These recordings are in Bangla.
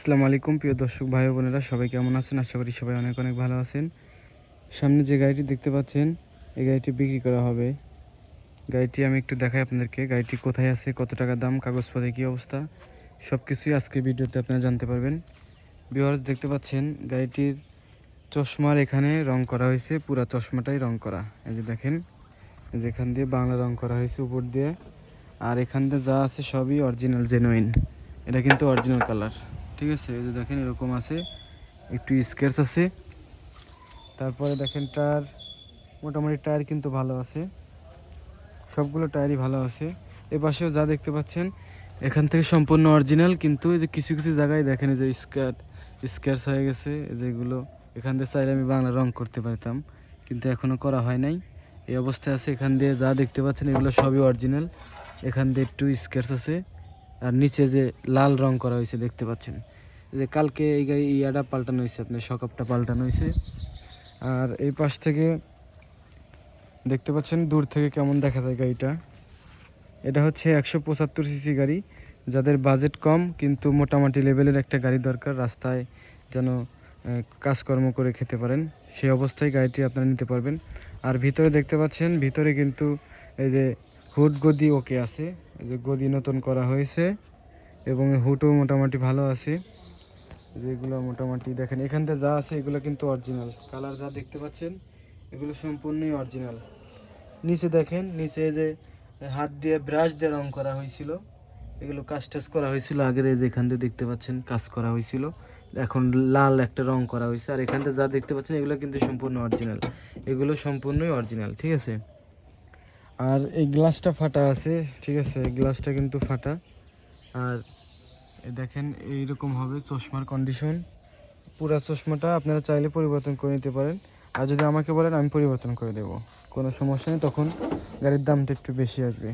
আসসালামু আলাইকুম, প্রিয় দর্শক ভাই বোনেরা, সবাই কেমন আছেন? আশা করি সবাই অনেক অনেক ভালো আছেন। সামনে যে গাড়িটি দেখতে পাচ্ছেন, এই গাড়িটি বিক্রি করা হবে। গাড়িটি আমি একটু দেখাই আপনাদেরকে। গাড়িটি কোথায় আছে, কত টাকা দাম, কাগজপত্রে কী অবস্থা সব কিছুই আজকে ভিডিওতে আপনারা জানতে পারবেন। বিহার্স দেখতে পাচ্ছেন, গাড়িটির চশমার এখানে রং করা হয়েছে, পুরা চশমাটাই রং করা। এই যে দেখেন, এই যে এখান দিয়ে বাংলা রং করা হয়েছে উপর দিয়ে। আর এখান দিয়ে যা আছে সবই অরিজিনাল জেনুইন এটা কিন্তু অরিজিনাল কালার ঠিক আছে, এই যে দেখেন এরকম আছে, একটু স্কেচ আছে। তারপরে দেখেন টায়ার মোটামুটি টায়ার কিন্তু ভালো আছে। সবগুলো টায়ারই ভালো আছে। এ পাশেও যা দেখতে পাচ্ছেন, এখান থেকে সম্পূর্ণ অরিজিনাল কিন্তু এই যে কিছু কিছু জায়গায় দেখেন এই যে স্কার্ট স্কেচ হয়ে গেছে যেগুলো এখান দিয়ে চাইলে আমি বাংলা রং করতে পারতাম, কিন্তু এখনও করা হয় নাই। এই অবস্থায় আছে, এখান দিয়ে যা দেখতে পাচ্ছেন, এগুলো সবই অরিজিনাল এখান দিয়ে একটু স্কেচ আছে, আর নিচে যে লাল রং করা হয়েছে, দেখতে পাচ্ছেন। যে কালকে এই গাড়ি ইয়াটা পাল্টানো হয়েছে, আপনার সকাপটা পাল্টানো হয়েছে। আর এই পাশ থেকে দেখতে পাচ্ছেন, দূর থেকে কেমন দেখা যায় গাড়িটা। এটা হচ্ছে একশো পঁচাত্তর সিসি গাড়ি। যাদের বাজেট কম, কিন্তু মোটামুটি লেভেলের একটা গাড়ি দরকার, রাস্তায় যেন কাজকর্ম করে খেতে পারেন সেই অবস্থায় গাড়িটি আপনারা নিতে পারবেন। আর ভিতরে দেখতে পাচ্ছেন, ভিতরে কিন্তু এই যে হুড গদি ওকে আছে। এই যে গদি নতুন করা হয়েছে এবং হুটও মোটামুটি ভালো আছে। যেগুলো মোটামুটি দেখেন, এখান থেকে যা আছে এগুলো কিন্তু অরিজিনাল কালার যা দেখতে পাচ্ছেন, এগুলো সম্পূর্ণই অরিজিনাল নিচে দেখেন, নিচে যে হাত দিয়ে ব্রাশ দিয়ে রং করা হয়েছিল, এগুলো কাজ টাজ করা হয়েছিল। আগের এই যে এখান দিয়ে দেখতে পাচ্ছেন, কাজ করা হয়েছিল। এখন লাল একটা রং করা হয়েছে, আর এখান থেকে যা দেখতে পাচ্ছেন, এগুলো কিন্তু সম্পূর্ণ অরিজিনাল এগুলো সম্পূর্ণই অরিজিনাল ঠিক আছে? আর এই গ্লাসটা ফাটা আছে, ঠিক আছে? গ্লাসটা কিন্তু ফাটা। আর দেখেন, এইরকম হবে চশমার কন্ডিশন পুরো চশমাটা আপনারা চাইলে পরিবর্তন করে নিতে পারেন। আর যদি আমাকে বলেন, আমি পরিবর্তন করে দেব। কোনো সমস্যা নেই, তখন গাড়ির দামটা একটু বেশি আসবে।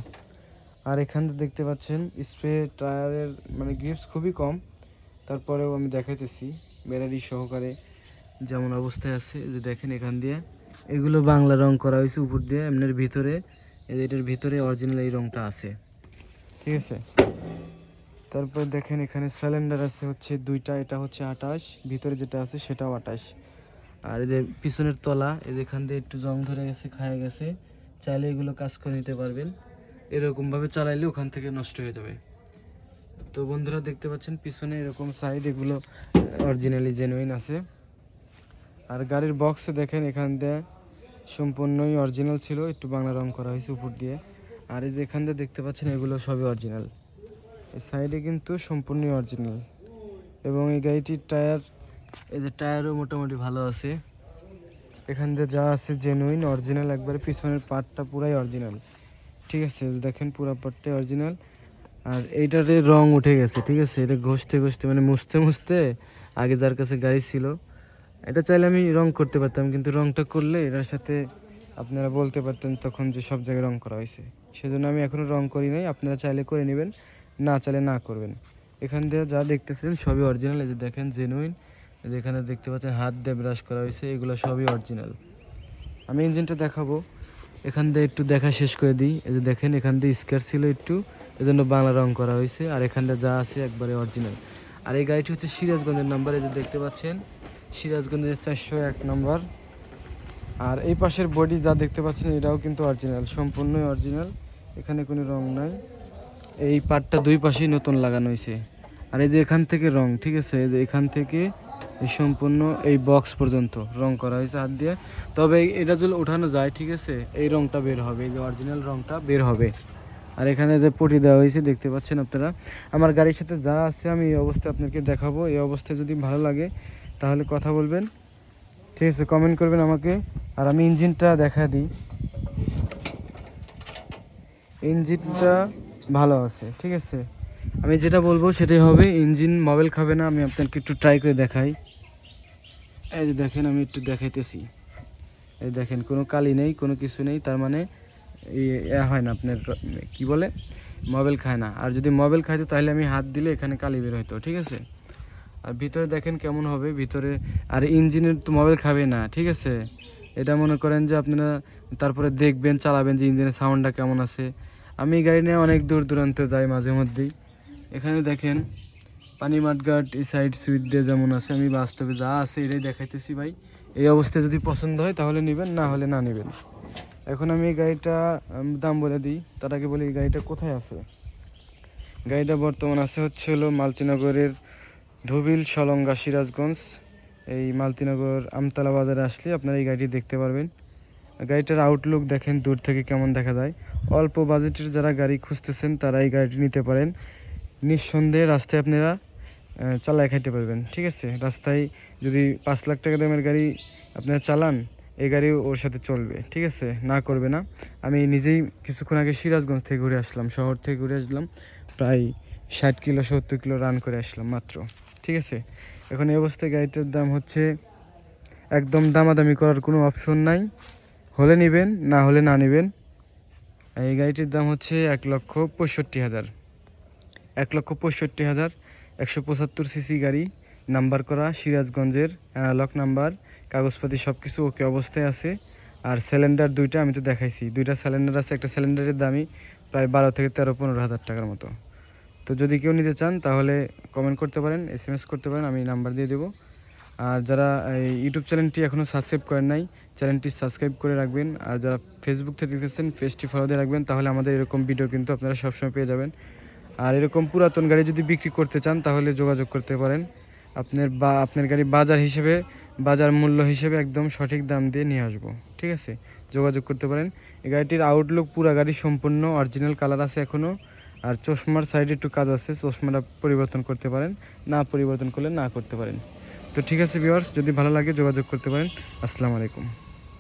আর এখান থেকে দেখতে পাচ্ছেন স্প্রে টায়ারের মানে গ্রিপস খুবই কম। তারপরেও আমি দেখাইতেছি ব্যাটারি সহকারে যেমন অবস্থায় আছে যে দেখেন এখান দিয়ে। এগুলো বাংলা রং করা হয়েছে উপর দিয়ে, এমনের ভিতরে এটার ভিতরে অরিজিনাল এই রংটা আছে। ঠিক আছে? তারপর দেখেন এখানে সিলিন্ডার আছে হচ্ছে দুইটা, এটা হচ্ছে আঠাশ ভিতরে যেটা আছে সেটাও আঠাশ আর যে পিছনের তলা যে এখান দিয়ে একটু জং ধরে গেছে, খায় গেছে, চাইলে এগুলো কাজ করে নিতে পারবেন। এরকমভাবে চালাইলে ওখান থেকে নষ্ট হয়ে যাবে। তো বন্ধুরা, দেখতে পাচ্ছেন পিছনে এরকম সাইড এগুলো অরিজিনালি জেনুইন আছে। আর গাড়ির বক্সে দেখেন এখান দিয়ে সম্পূর্ণই অরিজিনাল ছিল, একটু বাংলা রং করা হয়েছে উপর দিয়ে। আর এই যে এখান দিয়ে দেখতে পাচ্ছেন এগুলো সবই অরিজিনাল এই সাইডে কিন্তু সম্পূর্ণই অরিজিনাল এবং এই গাড়িটির টায়ার, এই যে টায়ারও মোটামুটি ভালো আছে। এখান দিয়ে যা আছে জেনুইন অরিজিনাল একবারে পিছনের পার্টটা পুরাই অরিজিনাল ঠিক আছে দেখেন পুরো পার্টটাই অরিজিনাল আর এইটারে রং উঠে গেছে, ঠিক আছে? এটা ঘষতে ঘষতে মানে মুছতে মুছতে আগে যার কাছে গাড়ি ছিল, এটা চাইলে আমি রং করতে পারতাম, কিন্তু রংটা করলে এটার সাথে আপনারা বলতে পারতেন তখন যে সব জায়গায় রং করা হয়েছে। সেজন্য আমি এখনও রং করি নাই, আপনারা চাইলে করে নেবেন। না চাইলে না করবেন। এখান দিয়ে যা দেখতেছেন, সবই অরিজিনাল এই যে দেখেন জেনুইন যেখানে দেখতে পাচ্ছেন, হাত দিয়ে ব্রাশ করা হয়েছে, এগুলো সবই অরিজিনাল আমি ইঞ্জিনটা দেখাবো। এখান দিয়ে একটু দেখা শেষ করে দিই। এই যে দেখেন, এখান দিয়ে স্কেয়ার ছিল একটু। এজন্য বাংলা রং করা হয়েছে। আর এখানটা যা আছে একবারে অরিজিনাল আর এই গাড়িটি হচ্ছে সিরাজগঞ্জের নাম্বার এই যে দেখতে পাচ্ছেন, সিরাজগঞ্জের চারশো এক নম্বর আর এই পাশের বডি যা দেখতে পাচ্ছেন, এটাও কিন্তু অরিজিনাল সম্পূর্ণই অরিজিনাল এখানে কোনো রং নাই। এই পাটটা দুই পাশেই নতুন লাগানো হয়েছে। আর এই যে এখান থেকে রং, ঠিক আছে? যে এখান থেকে এই সম্পূর্ণ এই বক্স পর্যন্ত রং করা হয়েছে হাত দিয়ে। তবে এটা যদি ওঠানো যায়, ঠিক আছে? এই রংটা বের হবে, এই যে অরিজিনাল রংটা বের হবে। আর এখানে যে পটি দেওয়া হয়েছে, দেখতে পাচ্ছেন আপনারা? আমার গাড়ির সাথে যা আছে আমি এই অবস্থায় আপনাকে দেখাবো। এই অবস্থায় যদি ভালো লাগে, তাহলে কথা বলবেন। ঠিক আছে কমেন্ট করবেন আমাকে। আর আমি ইঞ্জিনটা দেখা দিই। ইঞ্জিনটা ভালো আছে, ঠিক আছে? আমি যেটা বলব সেটাই হবে, ইঞ্জিন মোবাইল খাবে না, আমি আপনাকে একটু ট্রাই করে দেখাই। এই যে দেখেন, আমি একটু দেখাইতেছি। এই দেখেন, কোনো কালি নেই, কোনো কিছু নেই, তার মানে ই- এ হয় না, আপনার কি বলে? মোবাইল খায় না। আর যদি মোবাইল খাইতো, তাহলে আমি হাত দিলে এখানে কালি বের হতো ঠিক আছে? আর ভিতরে দেখেন কেমন হবে, ভিতরে, আর ইঞ্জিনের তো মোবাইল খাবে না, ঠিক আছে? এটা মনে করেন যে আপনারা তারপরে দেখবেন, চালাবেন যে ইঞ্জিনের সাউন্ডটা কেমন আছে। আমি গাড়ি নিয়ে অনেক দূর দূরান্তে যাই মাঝে মধ্যেই। এখানে দেখেন পানি মাঠঘাট এই সাইড সুইট দিয়ে যেমন আছে, আমি বাস্তবে যা আছে এটাই দেখাইতেছি ভাই। এই অবস্থায় যদি পছন্দ হয় তাহলে নেবেন, না হলে না নেবেন। এখন আমি এই গাড়িটা দাম বলে দিই। তার আগে বলি, এই গাড়িটা কোথায় আছে? গাড়িটা বর্তমান আছে হচ্ছে হলো মালতিনগরের ধুবিল সলঙ্গা সিরাজগঞ্জ। এই মালতিনগর আমতলা বাজারে আসলে আপনারা এই গাড়িটি দেখতে পারবেন। গাড়িটার আউটলুক দেখেন, দূর থেকে কেমন দেখা যায়। অল্প বাজেটের যারা গাড়ি খুঁজতেছেন, তারা এই গাড়িটি নিতে পারেন। নিঃসন্দেহে রাস্তায় আপনারা চালায় খাইতে পারবেন। ঠিক আছে? রাস্তায় যদি পাঁচ লাখ টাকা দামের গাড়ি আপনারা চালান, এই গাড়ি ওর সাথে চলবে। ঠিক আছে? না করবে না। আমি নিজেই কিছুক্ষণ আগে সিরাজগঞ্জ থেকে ঘুরে আসলাম। শহর থেকে ঘুরে আসলাম। প্রায় ষাট কিলো, সত্তর কিলো রান করে আসলাম মাত্র। ঠিক আছে? এখন এই অবস্থায় গাড়িটার দাম হচ্ছে, একদম দামাদামি করার কোনো অপশন নাই। হলে নেবেন, না হলে না নেবেন? এই গাড়িটির দাম হচ্ছে এক লক্ষ পঁয়ষট্টি হাজার। এক লক্ষ পঁয়ষট্টি হাজার একশো পঁচাত্তর সিসি গাড়ি, নাম্বার করা সিরাজগঞ্জের অ্যানালক নাম্বার, কাগজপাতি সব কিছু ওকে অবস্থায় আছে। আর সিলিন্ডার দুইটা আমি তো দেখাইছি। দুইটা সিলিন্ডার আছে, একটা সিলিন্ডারের দামই প্রায় বারো থেকে তেরো পনেরো হাজার টাকার মতো। তো যদি কেউ নিতে চান, তাহলে কমেন্ট করতে পারেন এস করতে পারেন, আমি নাম্বার দিয়ে দেবো। আর যারা ইউটিউব চ্যানেলটি এখনও সাবস্ক্রাইব করেন নাই, চ্যানেলটি সাবস্ক্রাইব করে রাখবেন। আর যারা ফেসবুক থেকে দেখতেছেন পেজটি ফলো দিয়ে রাখবেন, তাহলে আমাদের এরকম ভিডিও কিন্তু আপনারা সবসময় পেয়ে যাবেন। আর এরকম পুরাতন গাড়ি যদি বিক্রি করতে চান, তাহলে যোগাযোগ করতে পারেন। আপনার বা, আপনার গাড়ি বাজার হিসেবে, বাজার মূল্য হিসেবে একদম সঠিক দাম দিয়ে নিয়ে আসব। ঠিক আছে? যোগাযোগ করতে পারেন। এই গাড়িটির আউটলুক পুরা গাড়ি সম্পূর্ণ অরিজিনাল কালার আছে এখনও আর চশমার সাইডে একটু কাজ আছে, চশমাটা পরিবর্তন করতে পারেন, না পরিবর্তন করলে না করতে পারেন। তো ঠিক আছে ভিওয়ার্স যদি ভালো লাগে যোগাযোগ করতে পারেন। আসসালামু আলাইকুম।